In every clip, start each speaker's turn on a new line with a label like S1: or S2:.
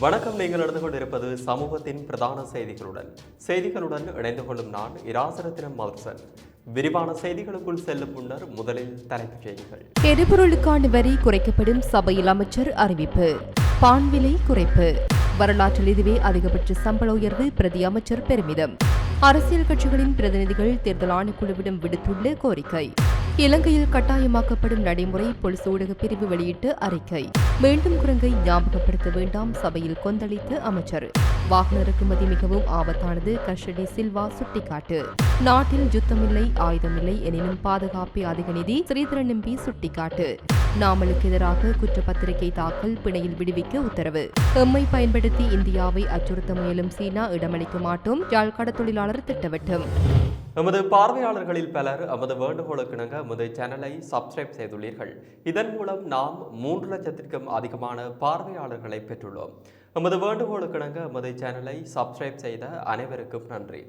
S1: வணக்கம். நீங்கள் நடந்து கொண்டிருப்பது சமூகத்தின் பிரதான செய்திகளுடன். செய்திகளுடன் இணைந்து கொள்ளும் நான் இராசரத்தினம் மதுசன். விரிவான செய்திகளுக்குள் செல்லும் முன்னர் முதலில் தலைப்புச் செய்திகள்.
S2: எரிபொருளுக்கான வரி குறைக்கப்படும் சபையில் அமைச்சர் அறிவிப்பு. பான் விலை குறைப்பு. வரலாற்றில் இதுவே அதிகபட்ச சம்பள உயர்வு பிரதி அமைச்சர் பெருமிதம். அரசியல் கட்சிகளின் பிரதிநிதிகள் தேர்தல் ஆணைக்குழுவிடம் விடுத்துள்ள கோரிக்கை. இலங்கையில் கட்டாயமாக்கப்படும் நடைமுறை பொலிஸ் ஊடக பிரிவு வெளியிட்டு அறிக்கை. மீண்டும் குரங்கை ஞாபகப்படுத்த வேண்டாம் சபையில் கொந்தளித்த அமைச்சர். வாகன இறக்குமதி மிகவும் ஆபத்தானது கஷடி சில்வா சுட்டிக்காட்டு. நாட்டில் யுத்தமில்லை ஆயுதமில்லை எனினும் பாதுகாப்பே அதிக நிதி ஸ்ரீதரன் எம்பி சுட்டிக்காட்டு. நாமலுக்கு எதிராக குற்றப்பத்திரிகை தாக்கல் பிணையில் விடுவிக்க உத்தரவு. எம்மை பயன்படுத்தி இந்தியாவை அச்சுறுத்த முயலும் சீனா இடமளிக்க மாட்டோம் யாழ் தொழிலாளர் திட்டவட்டம்.
S1: எமது பார்வையாளர்களில் பலர் எமது வேண்டுகோளுக்கிணங்க நமது சேனலை சப்ஸ்கிரைப் செய்துள்ளீர்கள். இதன் மூலம் நாம் மூன்று லட்சத்திற்கும் அதிகமான பார்வையாளர்களை பெற்றுள்ளோம். எமது வேண்டுகோளுக்கிணங்க நமது சேனலை சப்ஸ்கிரைப் செய்த அனைவருக்கும் நன்றி.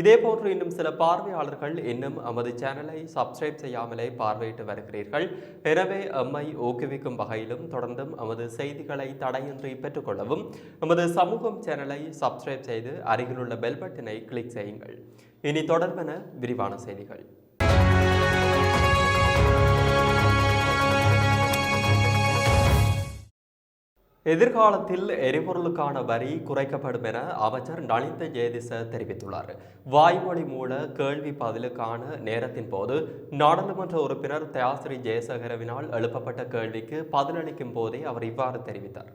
S1: இதே போன்று இன்னும் சில பார்வையாளர்கள் இன்னும் நமது சேனலை சப்ஸ்கிரைப் செய்யாமலே பார்வையிட்டு வருகிறீர்கள். எனவே எம்மை ஊக்குவிக்கும் வகையிலும் தொடர்ந்தும் நமது செய்திகளை தடையின்றி பெற்றுக்கொள்ளவும் நமது சமூகம் சேனலை சப்ஸ்கிரைப் செய்து அருகிலுள்ள பெல் பட்டனை கிளிக் செய்யுங்கள். இனி தொடர்பென விரிவான செய்திகள். எதிர்காலத்தில் எரிபொருளுக்கான வரி குறைக்கப்படும் என அமைச்சர் நலிந்த ஜெயதிச தெரிவித்துள்ளார். வாய்மொழி மூல கேள்வி பதிலுக்கான நேரத்தின் போது நாடாளுமன்ற உறுப்பினர் தயாசிரி ஜெயசேகரவினால் எழுப்பப்பட்ட கேள்விக்கு பதிலளிக்கும் போதே அவர் இவ்வாறு தெரிவித்தார்.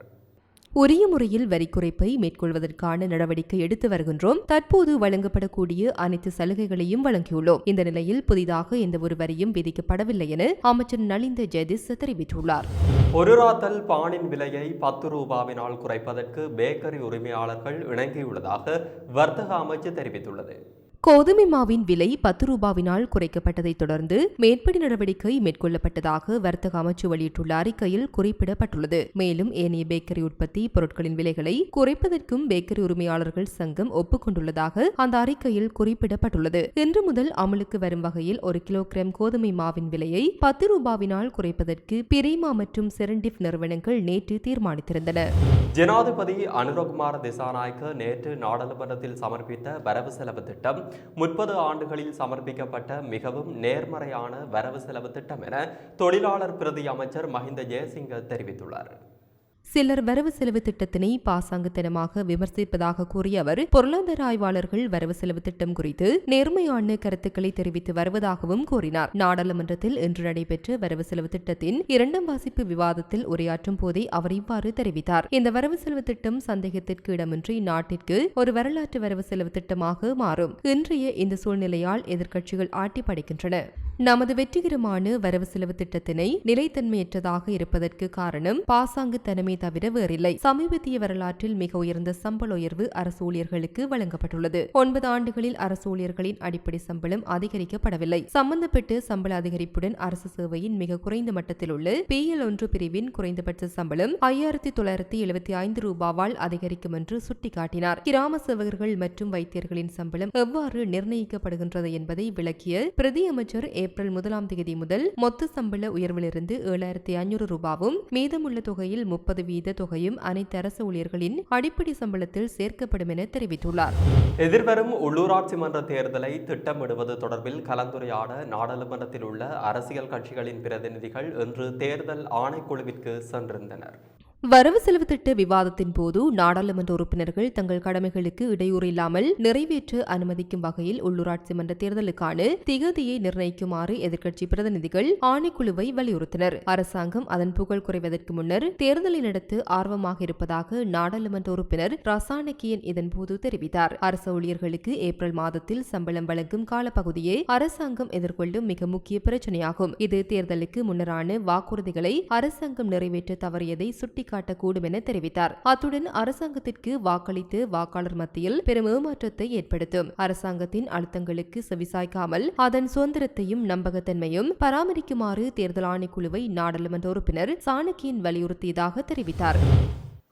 S2: உரிய முறையில் வரி குறைப்பை மேற்கொள்வதற்கான நடவடிக்கை எடுத்து வருகின்றோம். தற்போது வழங்கப்படக்கூடிய அனைத்து சலுகைகளையும் வழங்கியுள்ளோம். இந்த நிலையில் புதிதாக எந்த ஒரு வரியும் விதிக்கப்படவில்லை என அமைச்சர் நலிந்த ஜெயதிஸ் தெரிவித்துள்ளார்.
S1: ஒரு ராத்தல் பானின் விலையை பத்து ரூபாவினால் குறைப்பதற்கு பேக்கரி உரிமையாளர்கள் இணங்கியுள்ளதாக வர்த்தக அமைச்சு தெரிவித்துள்ளது.
S2: கோதுமை மாவின் விலை பத்து ரூபாவினால் குறைக்கப்பட்டதைத் தொடர்ந்து மேற்படி நடவடிக்கை மேற்கொள்ளப்பட்டதாக வர்த்தக அமைச்சு வெளியிட்டுள்ள அறிக்கையில் குறிப்பிடப்பட்டுள்ளது. மேலும் ஏனைய பேக்கரி உற்பத்தி பொருட்களின் விலைகளை குறைப்பதற்கும் பேக்கரி உரிமையாளர்கள் சங்கம் ஒப்புக்கொண்டுள்ளதாக அந்த அறிக்கையில் குறிப்பிடப்பட்டுள்ளது. இன்று முதல் அமலுக்கு வரும் வகையில் ஒரு கிலோகிராம் கோதுமை மாவின் விலையை பத்து ரூபாவினால் குறைப்பதற்கு பிரேமா மற்றும் செரண்டிப் நிறுவனங்கள் நேற்று தீர்மானித்திருந்தன.
S1: ஜனாதிபதி அனுரகுமார் திசாநாயக்க நேற்று நாடாளுமன்றத்தில் சமர்ப்பித்த வரவு செலவு திட்டம் முப்பது ஆண்டுகளில் சமர்ப்பிக்கப்பட்ட மிகவும் நேர்மறையான வரவு செலவு திட்டம் என தொழிலாளர் பிரதி அமைச்சர் மஹிந்த ஜெயசிங்க தெரிவித்துள்ளார்.
S2: சிலர் வரவு செலவு திட்டத்தினை பாசாங்குத்தனமாக விமர்சிப்பதாக கூறிய அவர் பொருளாதார ஆய்வாளர்கள் வரவு செலவு திட்டம் குறித்து நேர்மையான கருத்துக்களை தெரிவித்து வருவதாகவும் கூறினார். நாடாளுமன்றத்தில் இன்று நடைபெற்ற வரவு செலவு திட்டத்தின் இரண்டாம் வாசிப்பு விவாதத்தில் உரையாற்றும் போதே அவர் இவ்வாறு தெரிவித்தார். இந்த வரவு செலவு திட்டம் சந்தேகத்திற்கு இடமின்றி நாட்டிற்கு ஒரு வரலாற்று வரவு செலவு திட்டமாக மாறும். இன்றைய இந்த சூழ்நிலையால் எதிர்க்கட்சிகள் ஆட்டி படைக்கின்றன நமது வெற்றிகரமான வரவு செலவு திட்டத்தினை நிலைத்தன்மையற்றதாக இருப்பதற்கு காரணம் பாசாங்குத்தனமே தவிர வேறில்லை. சமீபத்திய வரலாற்றில் மிக உயர்ந்த சம்பள உயர்வு அரசு ஊழியர்களுக்கு வழங்கப்பட்டுள்ளது. ஒன்பது ஆண்டுகளில் அரசு ஊழியர்களின் அடிப்படை சம்பளம் அதிகரிக்கப்படவில்லை. சம்பந்தப்பட்டு சம்பள அதிகரிப்புடன் அரசு சேவையின் மிக குறைந்த மட்டத்தில் உள்ள பிஎல் ஒன்று பிரிவின் குறைந்தபட்ச சம்பளம் ஐயாயிரத்தி தொள்ளாயிரத்தி எழுபத்தி ஐந்து ரூபாவால் அதிகரிக்கும் என்று சுட்டிக்காட்டினார். கிராம சேவகர்கள் மற்றும் வைத்தியர்களின் சம்பளம் எவ்வாறு நிர்ணயிக்கப்படுகின்றது என்பதை விளக்கிய பிரதி அமைச்சர் ஏப்ரல் முதலாம் தேதி முதல் மொத்த சம்பள உயர்விலிருந்து ஏழாயிரத்தி ஐநூறு ரூபாவும் மீதமுள்ள தொகையில் முப்பது வீத தொகையும் அனைத்து அரசு ஊழியர்களின் அடிப்படை சம்பளத்தில் சேர்க்கப்படும் என தெரிவித்துள்ளார்.
S1: எதிர்வரும் உள்ளூராட்சி மன்ற தேர்தலை திட்டமிடுவது தொடர்பில் கலந்துரையாட நாடாளுமன்றத்தில் உள்ள அரசியல் கட்சிகளின் பிரதிநிதிகள் இன்று தேர்தல் ஆணைக்குழுவிற்கு சென்றிருந்தனர்.
S2: வரவு செலவு திட்ட விவாதத்தின் போது நாடாளுமன்ற உறுப்பினர்கள் தங்கள் கடமைகளுக்கு இடையூறு இல்லாமல் நிறைவேற்ற அனுமதிக்கும் வகையில் உள்ளூராட்சி மன்ற தேர்தலுக்கான திகதியை நிர்ணயிக்குமாறு எதிர்க்கட்சி பிரதிநிதிகள் ஆணைக்குழுவை வலியுறுத்தினர். அரசாங்கம் அதன் புகழ் குறைவதற்கு முன்னர் தேர்தலை நடத்த ஆர்வமாக இருப்பதாக நாடாளுமன்ற உறுப்பினர் ரசானக்கியன் இதன்போது தெரிவித்தார். அரசு ஊழியர்களுக்கு ஏப்ரல் மாதத்தில் சம்பளம் வழங்கும் காலப்பகுதியே அரசாங்கம் எதிர்கொள்ளும் மிக முக்கிய பிரச்சனையாகும். இது தேர்தலுக்கு முன்னரான வாக்குறுதிகளை அரசாங்கம் நிறைவேற்ற தவறியதை சுட்டி சுட்டிக்காட்டக்கூடும் என தெரிவித்தார். அத்துடன் அரசாங்கத்திற்கு வாக்களித்து வாக்காளர் மத்தியில் பெரும் ஏமாற்றத்தை ஏற்படுத்தும். அரசாங்கத்தின் அழுத்தங்களுக்கு செவிசாய்க்காமல் அதன் சுதந்திரத்தையும் நம்பகத்தன்மையும் பராமரிக்குமாறு தேர்தல் ஆணைக்குழுவை நாடாளுமன்ற உறுப்பினர் சாணக்கியன் வலியுறுத்தியதாக தெரிவித்தார்.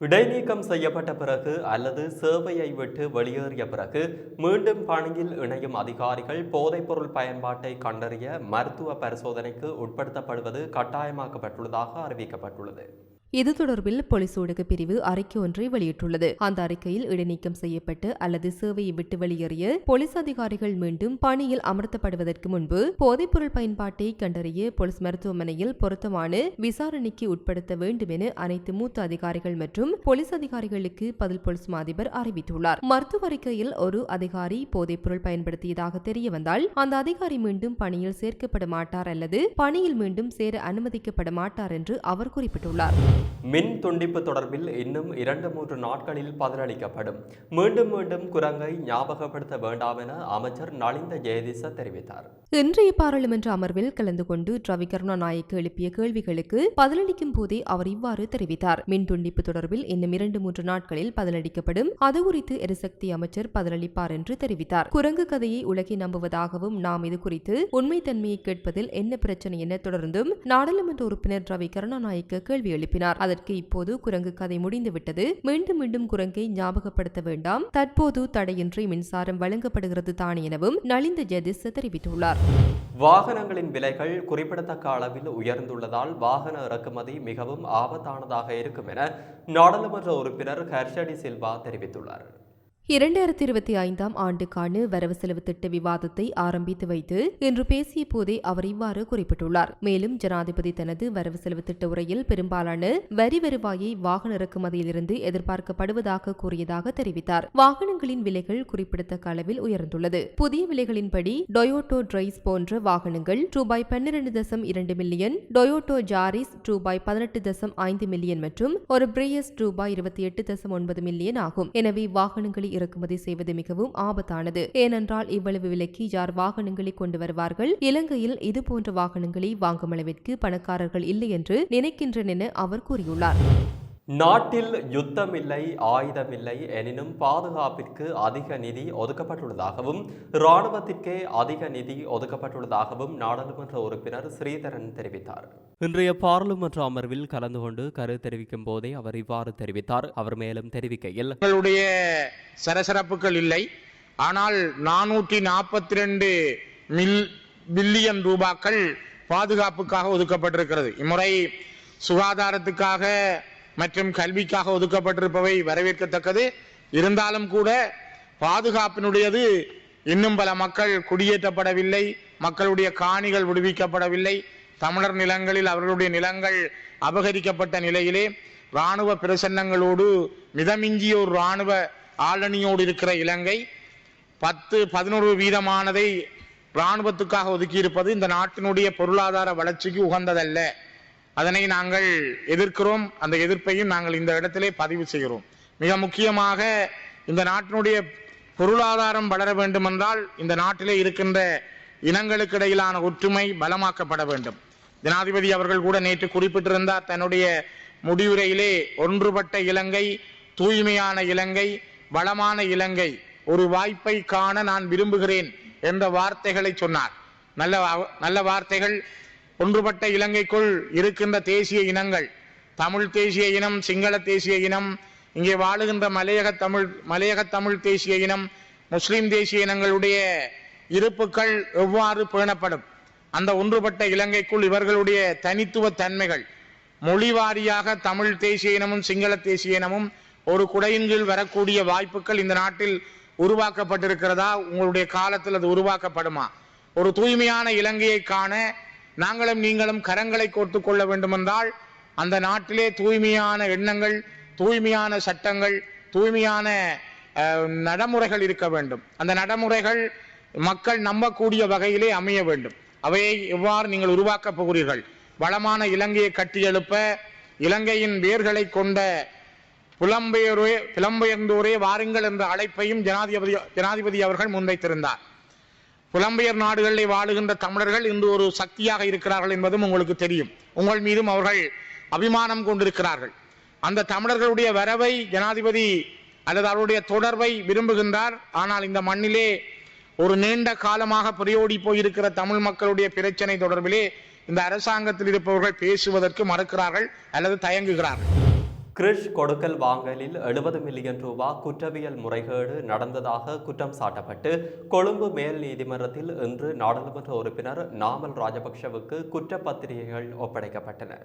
S1: இடைநீக்கம் செய்யப்பட்ட பிறகு அல்லது சேவையை விட்டு வெளியேறிய பிறகு மீண்டும் பணியில் இணையும் அதிகாரிகள் போதைப்பொருள் பயன்பாட்டை கண்டறிய மருத்துவ பரிசோதனைக்கு உட்படுத்தப்படுவது கட்டாயமாக்கப்பட்டுள்ளதாக அறிவிக்கப்பட்டுள்ளது.
S2: இது தொடர்பில் போலீஸ் ஊடக பிரிவு அறிக்கை ஒன்றை வெளியிட்டுள்ளது. அந்த அறிக்கையில் இடைநீக்கம் செய்யப்பட்டு அல்லது சேவையை விட்டு வெளியேறிய போலீஸ் அதிகாரிகள் மீண்டும் பணியில் அமர்த்தப்படுவதற்கு முன்பு போதைப்பொருள் பயன்பாட்டை கண்டறிய போலீஸ் மருத்துவமனையில் பொருத்தமான விசாரணைக்கு உட்படுத்த வேண்டும் என அனைத்து மூத்த அதிகாரிகள் மற்றும் போலீஸ் அதிகாரிகளுக்கு பதில் போலீஸ் மாதிபர் அறிவித்துள்ளார். மருத்துவ அறிக்கையில் ஒரு அதிகாரி போதைப்பொருள் பயன்படுத்தியதாக தெரிய வந்தால் அந்த அதிகாரி மீண்டும் பணியில் சேர்க்கப்பட மாட்டார் அல்லது பணியில் மீண்டும் சேர அனுமதிக்கப்பட மாட்டார் என்று அவர் குறிப்பிட்டுள்ளார்.
S1: மின் துண்டிப்பு தொடர்பில் இன்னும் இரண்டு மூன்று நாட்களில் பதிலளிக்கப்படும். மீண்டும் மீண்டும் குரங்கை ஞாபகப்படுத்த வேண்டாம் என அமைச்சர் நலிந்த ஜெயதிச தெரிவித்தார்.
S2: இன்றைய பாராளுமன்ற அமர்வில் கலந்து கொண்டு ரவி கருணாநாயக் எழுப்பிய கேள்விகளுக்கு பதிலளிக்கும் போதே அவர் இவ்வாறு தெரிவித்தார். மின் துண்டிப்பு தொடர்பில் இன்னும் இரண்டு மூன்று நாட்களில் பதிலளிக்கப்படும். அது குறித்து எரிசக்தி அமைச்சர் பதிலளிப்பார் என்று தெரிவித்தார். குரங்கு கதையை உலகை நம்புவதாகவும் நாம் இது குறித்து உண்மைத்தன்மையை கேட்பதில் என்ன பிரச்சனை என தொடர்ந்தும் நாடாளுமன்ற உறுப்பினர் ரவி கருணாநாயக்க கேள்வி எழுப்பினார். அதற்கு இப்போது குரங்கு கதை முடிந்துவிட்டது. மீண்டும் மீண்டும் குரங்கை ஞாபகப்படுத்த வேண்டாம். தற்போது தடையின்றி மின்சாரம் வழங்கப்படுகிறது தான் எனவும் நலிந்த ஜெதிஸ் தெரிவித்துள்ளார்.
S1: வாகனங்களின் விலைகள் குறிப்பிடத்தக்க அளவில் உயர்ந்துள்ளதால் வாகன இறக்குமதி மிகவும் ஆபத்தானதாக இருக்கும் என நாடாளுமன்ற உறுப்பினர் ஹர்ஷடி சில்வா தெரிவித்துள்ளார்.
S2: இரண்டாயிரத்தி இருபத்தி ஐந்தாம் ஆண்டுக்கான வரவு செலவு திட்ட விவாதத்தை ஆரம்பித்து வைத்து இன்று பேசிய போதே அவர் இவ்வாறு குறிப்பிட்டுள்ளார். மேலும் ஜனாதிபதி தனது வரவு செலவு திட்ட உரையில் பெரும்பாலான வரி வருவாயை வாகன இறக்குமதியிலிருந்து எதிர்பார்க்கப்படுவதாக கூறியதாக தெரிவித்தார். வாகனங்களின் விலைகள் குறிப்பிடத்தக்க அளவில் உயர்ந்துள்ளது. புதிய விலைகளின்படி டொயோட்டோ டிரைஸ் போன்ற வாகனங்கள் ரூபாய் பன்னிரண்டு தசம் இரண்டு மில்லியன் டொயோட்டோ ஜாரிஸ் ரூபாய் பதினெட்டு தசம் ஐந்து மில்லியன் மற்றும் ஒரு பிரியஸ் ரூபாய் இருபத்தி எட்டு தசம் ஒன்பது மில்லியன் ஆகும். எனவே வாகனங்களில் இறக்குமதி செய்வது மிகவும் ஆபத்தானது. ஏனென்றால் இவ்வளவு விலைக்கு யார் வாகனங்களை கொண்டு வருவார்கள்? இலங்கையில் இதுபோன்ற வாகனங்களை வாங்கும் அளவிற்கு பணக்காரர்கள் இல்லை என்று நினைக்கின்றன என அவர் கூறியுள்ளார்.
S1: நாட்டில் யுத்தமில்லை ஆயுதமில்லை எனினும் பாதுகாப்பிற்கு அதிக நிதி ஒதுக்கப்பட்டுள்ளதாகவும் இராணுவத்திற்கே அதிக நிதி ஒதுக்கப்பட்டுள்ளதாகவும் நாடாளுமன்ற உறுப்பினர் ஸ்ரீதரன் தெரிவித்தார். இன்றைய பாராளுமன்ற அமர்வில் கலந்து கொண்டு கருத்து தெரிவிக்கும் போதே அவர் இவ்வாறு தெரிவித்தார். அவர் மேலும் தெரிவிக்கையில்
S3: எங்களுடைய சரசரப்புகள் இல்லை. ஆனால் நானூற்றி நாற்பத்தி ரெண்டு மில் பில்லியன் ரூபாக்கள் பாதுகாப்புக்காக ஒதுக்கப்பட்டிருக்கிறது. இம்முறை சுகாதாரத்துக்காக மற்றும் கல்விக்காக ஒதுக்கப்பட்டிருப்பவை வரவேற்கத்தக்கது. இருந்தாலும் கூட பாதுகாப்பினுடையது இன்னும் பல மக்கள் குடியேற்றப்படவில்லை மக்களுடைய காணிகள் விடுவிக்கப்படவில்லை. தமிழர் நிலங்களில் அவர்களுடைய நிலங்கள் அபகரிக்கப்பட்ட நிலையிலே ராணுவ பிரசன்னங்களோடு மிதமிஞ்சிய ஒரு இராணுவ ஆளணியோடு இருக்கிற இலங்கை பத்து பதினோரு வீதமானதை ராணுவத்துக்காக ஒதுக்கியிருப்பது இந்த நாட்டினுடைய பொருளாதார வளர்ச்சிக்கு உகந்ததல்ல. அதனை நாங்கள் எதிர்க்கிறோம். அந்த எதிர்ப்பையும் நாங்கள் இந்த இடத்திலே பதிவு செய்கிறோம். மிக முக்கியமாக இந்த நாட்டினுடைய பொருளாதாரம் வளர வேண்டுமென்றால் இந்த நாட்டிலே இருக்கின்ற இனங்களுக்கு இடையிலான ஒற்றுமை பலமாக்கப்பட வேண்டும். ஜனாதிபதி அவர்கள் கூட நேற்று குறிப்பிட்டிருந்தார் தன்னுடைய முடிவுரையிலே ஒன்றுபட்ட இலங்கை தூய்மையான இலங்கை வளமான இலங்கை ஒரு வாய்ப்பை காண நான் விரும்புகிறேன் என்ற வார்த்தைகளை சொன்னார். நல்ல நல்ல வார்த்தைகள் ஒன்றுபட்ட இலங்கைக்குள் இருக்கின்ற தேசிய இனங்கள் தமிழ் தேசிய இனம் சிங்கள தேசிய இனம் இங்கே வாழுகின்ற மலையக தமிழ் மலையக தமிழ் தேசிய இனம் முஸ்லிம் தேசிய இனங்களுடைய இருப்புக்கள் எவ்வாறு பேணப்படும்? அந்த ஒன்றுபட்ட இலங்கைக்குள் இவர்களுடைய தனித்துவ தன்மைகள் மொழி வாரியாக தமிழ் தேசிய இனமும் சிங்கள தேசிய இனமும் ஒரு குடையின் கீழ் வரக்கூடிய வாய்ப்புகள் இந்த நாட்டில் உருவாக்கப்பட்டிருக்கிறதா? உங்களுடைய காலத்தில் அது உருவாக்கப்படுமா? ஒரு தூய்மையான இலங்கையை காண நாங்களும் நீங்களும் கரங்களை கோர்த்துக் கொள்ள வேண்டுமென்றால் அந்த நாட்டிலே தூய்மையான எண்ணங்கள் தூய்மையான சட்டங்கள் தூய்மையான நடைமுறைகள் இருக்க வேண்டும். அந்த நடைமுறைகள் மக்கள் நம்பக்கூடிய வகையிலே அமைய வேண்டும். அவையை எவ்வாறு நீங்கள் உருவாக்கப் போகிறீர்கள்? வளமான இலங்கையை கட்டியெழுப்ப இலங்கையின் வேர்களை கொண்ட புலம்பெயரே புலம்பெயர்ந்தோரே வாருங்கள் என்ற அழைப்பையும் ஜனாதிபதி ஜனாதிபதி அவர்கள் முன்வைத்திருந்தார். புலம்பெயர் நாடுகளில் வாழுகின்ற தமிழர்கள் இன்று ஒரு சக்தியாக இருக்கிறார்கள் என்பதும் உங்களுக்கு தெரியும். உங்கள் மீதும் அவர்கள் அபிமானம் கொண்டிருக்கிறார்கள். அந்த தமிழர்களுடைய வரவை ஜனாதிபதி அல்லது அவருடைய தொடர்பை விரும்புகின்றார். ஆனால் இந்த மண்ணிலே ஒரு நீண்ட காலமாக புரியோடி போயிருக்கிற தமிழ் மக்களுடைய பிரச்சனை தொடர்பிலே இந்த அரசாங்கத்தில் இருப்பவர்கள் பேசுவதற்கு மறுக்கிறார்கள் அல்லது தயங்குகிறார்கள்.
S1: கிரிஷ் கொடுக்கல் வாங்கலில் எழுபது மில்லியன் ரூபாய் குற்றவியல் முறைகேடு நடந்ததாக குற்றம் சாட்டப்பட்டு கொழும்பு மேல் நீதிமன்றத்தில் இன்று நாடாளுமன்ற உறுப்பினர் நாமல் ராஜபக்ஷவுக்கு குற்றப்பத்திரிகைகள் ஒப்படைக்கப்பட்டன.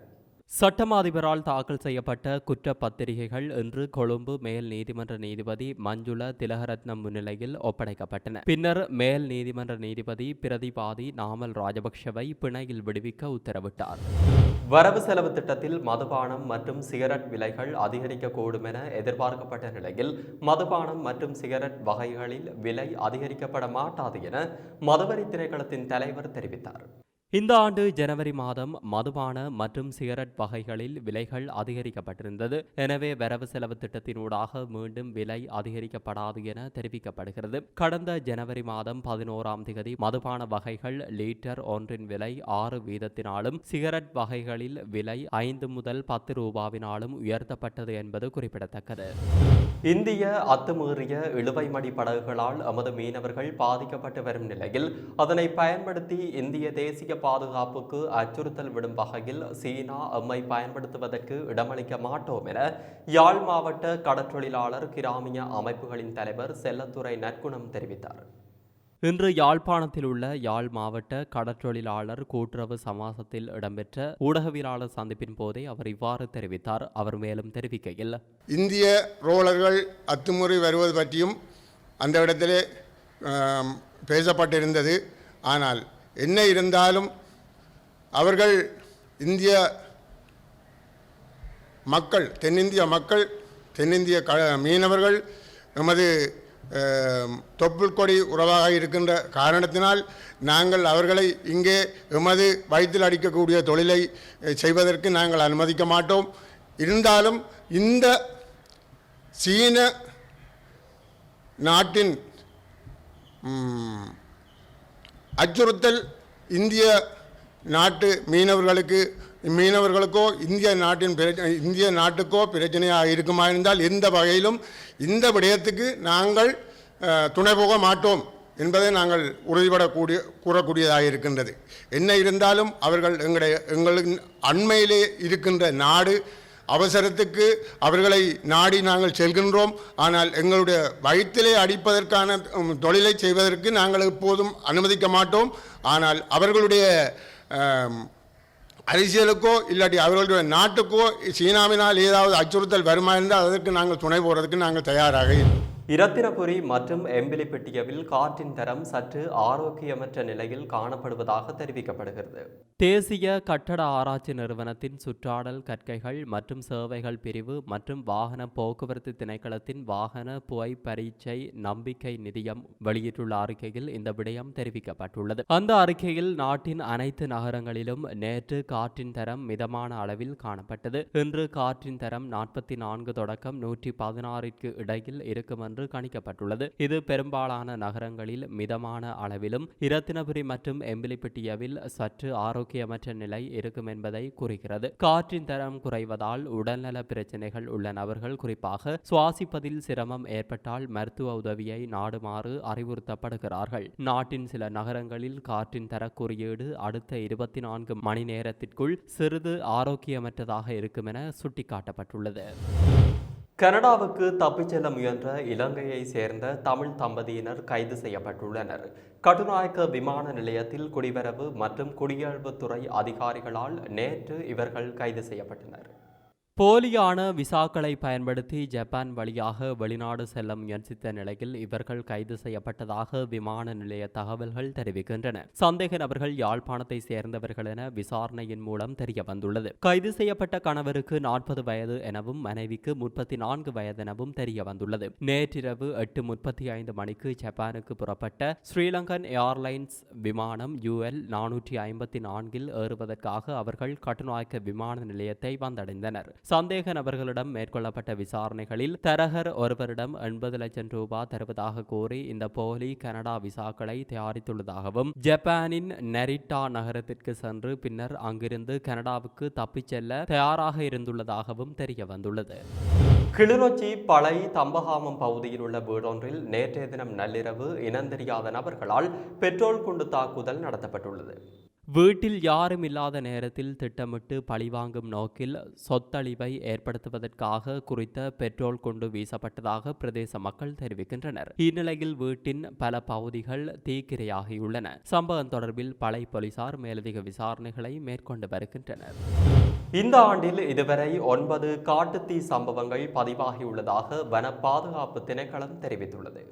S1: சட்டமாதிபரால் தாக்கல் செய்யப்பட்ட குற்றப்பத்திரிகைகள் இன்று கொழும்பு மேல் நீதிமன்ற நீதிபதி மஞ்சுள திலகரத்னம் முன்னிலையில் ஒப்படைக்கப்பட்டன. பின்னர் மேல் நீதிமன்ற நீதிபதி பிரதிபாதி நாமல் ராஜபக்ஷவை பிணையில் விடுவிக்க உத்தரவிட்டார். வரவு செலவு திட்டத்தில் மதுபானம் மற்றும் சிகரெட் விலைகள் அதிகரிக்கக்கூடும் என எதிர்பார்க்கப்பட்ட நிலையில் மதுபானம் மற்றும் சிகரெட் வகைகளில் விலை அதிகரிக்கப்பட மாட்டாது என மதுவரி திணைக்களத்தின் தலைவர் தெரிவித்தார். இந்த ஆண்டு ஜனவரி மாதம் மதுபான மற்றும் சிகரெட் வகைகளில் விலைகள் அதிகரிக்கப்பட்டிருந்தது. எனவே வரவு செலவு திட்டத்தினூடாக மீண்டும் விலை அதிகரிக்கப்படாது என தெரிவிக்கப்படுகிறது. கடந்த ஜனவரி மாதம் பதினோராம் தேதி மதுபான வகைகள் லீட்டர் ஒன்றின் விலை ஆறு வீதத்தினாலும் சிகரெட் வகைகளில் விலை ஐந்து முதல் பத்து ரூபாவினாலும் உயர்த்தப்பட்டது என்பது குறிப்பிடத்தக்கது. இந்திய அத்துமீறிய இழுவைமடி படகுகளால் எமது மீனவர்கள் பாதிக்கப்பட்டு வரும் நிலையில் அதனை பயன்படுத்தி இந்திய தேசிய பாதுகாப்புக்கு அச்சுறுத்தல் விடும் வகையில் சீனா எம்மை பயன்படுத்துவதற்கு இடமளிக்க மாட்டோம் என யாழ் மாவட்ட கடற்றொழிலாளர் கிராமிய அமைப்புகளின் தலைவர் செல்லத்துறை நற்குணம் தெரிவித்தார். இன்று யாழ்ப்பாணத்தில் உள்ள யாழ் மாவட்ட கடற்றொழிலாளர் கூட்டுறவு சமாசத்தில் இடம்பெற்ற ஊடகவியலாளர் சந்திப்பின் போதே அவர் இவ்வாறு தெரிவித்தார். அவர் மேலும் தெரிவிக்கையில்
S4: இந்திய ரோலர்கள் அத்துமுறை வருவது பற்றியும் அந்த இடத்திலே பேசப்பட்டிருந்தது. ஆனால் என்ன இருந்தாலும் அவர்கள் இந்திய மக்கள் தென்னிந்திய மக்கள் தென்னிந்திய க மீனவர்கள் எமது தொப்புள்கொடி தொப்புள் கொடி உறவாக இருக்கின்ற காரணத்தினால் நாங்கள் அவர்களை இங்கே எமது வயிற்றில் அடிக்கக்கூடிய தொழிலை செய்வதற்கு நாங்கள் அனுமதிக்க மாட்டோம். இருந்தாலும் இந்த சீன நாட்டின் அச்சுறுத்தல் இந்திய நாட்டு மீனவர்களுக்கு மீனவர்களுக்கோ இந்திய நாட்டின் பிரச்சனை இந்திய நாட்டுக்கோ பிரச்சனையாக இருக்குமா இருந்தால் எந்த வகையிலும் இந்த விடயத்துக்கு நாங்கள் துணை போக மாட்டோம் என்பதை நாங்கள் உறுதிபடக்கூடிய கூறக்கூடியதாக இருக்கின்றது. என்ன இருந்தாலும் அவர்கள் எங்களுடைய எங்களின் அண்மையிலே இருக்கின்ற நாடு அவசரத்துக்கு அவர்களை நாடி நாங்கள் செல்கின்றோம் ஆனால் எங்களுடைய வயிற்றிலே அடிப்பதற்கான தொழிலை செய்வதற்கு நாங்கள் எப்போதும் அனுமதிக்க மாட்டோம் ஆனால் அவர்களுடைய அரசியலுக்கோ இல்லாட்டி அவர்களுடைய நாட்டுக்கோ சீனாவினால் ஏதாவது அச்சுறுத்தல் வருமா இருந்தால் அதற்கு நாங்கள் துணை போகிறதுக்கு நாங்கள் தயாராக இல்லை.
S1: இரத்தினபுரி மற்றும் எம்பிலிப்பட்டியவில் காற்றின் தரம் சற்று ஆரோக்கியமற்ற நிலையில் காணப்படுவதாக தெரிவிக்கப்படுகிறது. தேசிய கட்டட ஆராய்ச்சி நிறுவனத்தின் சுற்றாடல் கற்கைகள் மற்றும் சேவைகள் பிரிவு மற்றும் வாகன போக்குவரத்து திணைக்களத்தின் வாகன புகை பரீட்சை நம்பிக்கை நிதியம் வெளியிட்டுள்ள அறிக்கையில் இந்த விடயம் தெரிவிக்கப்பட்டுள்ளது. அந்த அறிக்கையில் நாட்டின் அனைத்து நகரங்களிலும் நேற்று காற்றின் தரம் மிதமான அளவில் காணப்பட்டது. இன்று காற்றின் தரம் நாற்பத்தி நான்கு தொடக்கம் நூற்றி பதினாறிற்கு இடையில் இருக்கும் என்று கணிக்கப்பட்டுள்ளது. இது பெரும்பாலான நகரங்களில் மிதமான அளவிலும் இரத்தினபுரி மற்றும் எம்பிலிப்பட்டியவில் சற்று ஆரோக்கியமற்ற நிலை இருக்கும் என்பதை குறிக்கிறது. காற்றின் தரம் குறைவதால் உடல்நல பிரச்சனைகள் உள்ள நபர்கள் குறிப்பாக சுவாசிப்பதில் சிரமம் ஏற்பட்டால் மருத்துவ உதவியை நாடுமாறு அறிவுறுத்தப்படுகிறார்கள். நாட்டின் சில நகரங்களில் காற்றின் தர குறியீடு அடுத்த இருபத்தி நான்கு மணி நேரத்திற்குள் சிறிது ஆரோக்கியமற்றதாக இருக்கும் என சுட்டிக்காட்டப்பட்டுள்ளது. கனடாவுக்கு தப்பிச் செல்ல முயன்ற இலங்கையை சேர்ந்த தமிழ் தம்பதியினர் கைது செய்யப்பட்டுள்ளனர். கட்டுநாயக்க விமான நிலையத்தில் குடிவரவு மற்றும் குடியேழ்வுத்துறை அதிகாரிகளால் நேற்று இவர்கள் கைது செய்யப்பட்டனர். போலியான விசாக்களை பயன்படுத்தி ஜப்பான் வழியாக வெளிநாடு செல்ல முயற்சித்த நிலையில் இவர்கள் கைது செய்யப்பட்டதாக விமான நிலைய தகவல்கள் தெரிவிக்கின்றன. சந்தேக நபர்கள் யாழ்ப்பாணத்தை சேர்ந்தவர்கள் என விசாரணையின் மூலம் தெரிய வந்துள்ளது கைது செய்யப்பட்ட கணவருக்கு நாற்பது வயது எனவும் மனைவிக்கு முப்பத்தி நான்கு வயதெனவும் தெரிய வந்துள்ளது நேற்றிரவு எட்டு முப்பத்தி ஐந்து மணிக்கு ஜப்பானுக்கு புறப்பட்ட ஸ்ரீலங்கன் ஏர்லைன்ஸ் விமானம் யூஎல் நானூற்றி ஐம்பத்தி நான்கில் ஏறுவதற்காக அவர்கள் கட்டுநாயக்க விமான நிலையத்தை வந்தடைந்தனர். சந்தேக நபர்களிடம் மேற்கொள்ளப்பட்ட விசாரணைகளில் தரகர் ஒருவரிடம் எண்பது லட்சம் ரூபாய் தருவதாக கூறி இந்த போலி கனடா விசாக்களை தயாரித்துள்ளதாகவும் ஜப்பானின் நெரிட்டா நகரத்திற்கு சென்று பின்னர் அங்கிருந்து கனடாவுக்கு தப்பிச் செல்ல தயாராக இருந்துள்ளதாகவும் தெரிய வந்துள்ளது. கிளிநொச்சி பழை தம்பகாமம் பகுதியில் உள்ள வீடொன்றில் நேற்றைய தினம் நள்ளிரவு இனந்தெரியாத நபர்களால் பெட்ரோல் குண்டு தாக்குதல் நடத்தப்பட்டுள்ளது. வீட்டில் யாரும் இல்லாத நேரத்தில் திட்டமிட்டு பழிவாங்கும் நோக்கில் சொத்தழிவை ஏற்படுத்துவதற்காக குறித்த பெட்ரோல் கொண்டு வீசப்பட்டதாக பிரதேச மக்கள் தெரிவிக்கின்றனர். இந்நிலையில் வீட்டின் பல பகுதிகள் தீக்கிரையாகியுள்ளன. சம்பவம் தொடர்பில் பழைய போலீசார் மேலதிக விசாரணைகளை மேற்கொண்டு வருகின்றனர். இந்த ஆண்டில் இதுவரை ஒன்பது காட்டுத்தீ சம்பவங்கள் பதிவாகியுள்ளதாக வன பாதுகாப்பு திணைக்களம் தெரிவித்துள்ளது.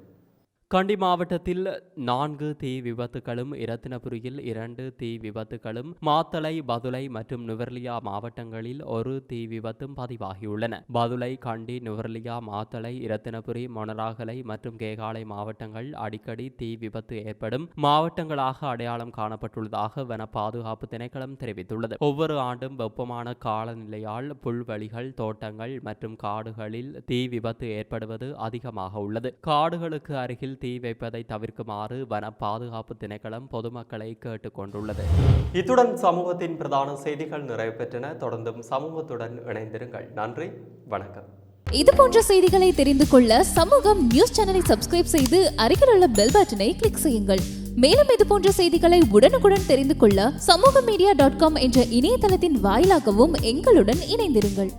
S1: கண்டி மாவட்டத்தில் நான்கு தீ விபத்துகளும் இரத்தினபுரியில் இரண்டு தீ விபத்துகளும் மாத்தளை பதுளை மற்றும் நுவர்லியா மாவட்டங்களில் ஒரு தீ விபத்தும் பதிவாகியுள்ளன. பதுளை கண்டி நுவர்லியா மாத்தளை இரத்தினபுரி மொனராகலை மற்றும் கேகாலை மாவட்டங்கள் அடிக்கடி தீ விபத்து ஏற்படும் மாவட்டங்களாக அடையாளம் காணப்பட்டுள்ளதாக வன பாதுகாப்பு திணைக்களம் தெரிவித்துள்ளது. ஒவ்வொரு ஆண்டும் வெப்பமான காலநிலையால் புல்வெளிகள் தோட்டங்கள் மற்றும் காடுகளில் தீ விபத்து ஏற்படுவது அதிகமாக உள்ளது. காடுகளுக்கு அருகில் தீ வைப்பதை தவிர்க்குமாறு வன பாதுகாப்பு திணைக்களம் பொதுமக்களை கேட்டுக்கொண்டுள்ளது. இத்துடன் சமூகத்தின் பிரதான செய்திகள் நிறைவு பெற்றன தொடர்ந்தும் சமூகத்துடன் இணைந்திருங்கள். நன்றி. வணக்கம்.
S5: இது போன்ற செய்திகளை தெரிந்து கொள்ள சமூகம் நியூஸ் சேனலை சப்ஸ்கிரைப் செய்து அருகில் உள்ள பெல் பட்டனை கிளிக் செய்யுங்கள். மேலும் இது போன்ற செய்திகளை உடனுக்குடன் தெரிந்து கொள்ள சமூக மீடியா டாட் காம் என்ற இணையதளத்தின் வாயிலாகவும் எங்களுடன் இணைந்திருங்கள்.